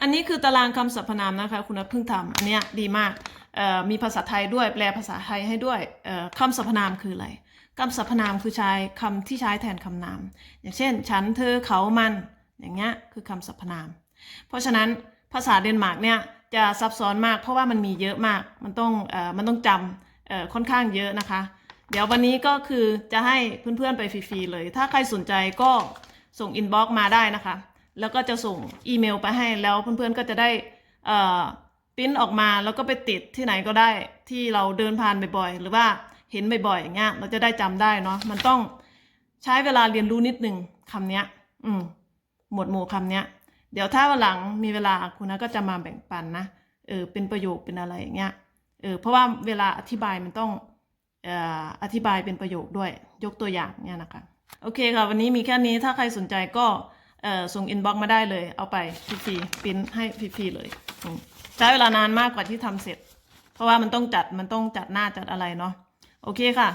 อันนี้คือตารางคำสรรพนามนะคะ คุณนัทเพิ่งทำอันเนี้ยดีมากมีภาษาไทยด้วยแปลภาษาไทยให้ด้วยคำสรรพนามคืออะไรคำสรรพนามคือใช้คำที่ใช้แทนคำนาม อย่างเช่น ฉันเธอเขามันอย่างเงี้ยคือคำสรรพนาม เพราะฉะนั้นภาษาเดนมาร์กเนี่ยจะซับซ้อนมากเพราะว่ามันมีเยอะมากมันต้องอมันต้องจำค่อนข้างเยอะนะคะ เดี๋ยววันนี้ก็คือจะให้เพื่อนๆไปฟรีๆเลย ถ้าใครสนใจก็ส่งอินบ็อกซ์มาได้นะคะ แล้วก็จะส่งอีเมลไปให้แล้วเพื่อนๆก็จะได้เอ่อปริ้นออกมาแล้วก็ไปติดที่ไหนก็ได้ที่เราเดินผ่านบ่อยๆ หรือว่าเห็นบ่อยๆอย่างเงี้ยเราจะได้จำได้เนาะมันต้องใช้เวลาเรียนรู้นิดนึงคำเนี้ย อืม หมวดหมู่คำเนี้ย เดี๋ยวถ้าวันหลังมีเวลาคุณนะก็จะมาแบ่งปันนะเออเป็นประโยคเป็นอะไรอย่างเงี้ยเออเพราะว่าเวลาอธิบายมันต้องเอ่ออธิบายเป็นประโยคด้วยยกตัวอย่างเนี่ยนะคะ โอเคค่ะ วันนี้มีแค่นี้ถ้าใครสนใจก็ เอ่อส่งอินบ็อกมาได้เลย เอาไปฟรีๆปริ้นให้ฟรีๆเลยใช้เวลานานมากกว่าที่ทำเสร็จ เพราะว่ามันต้องจัดมันต้องจัดหน้าจัดอะไรเนาะโอเคค่ะ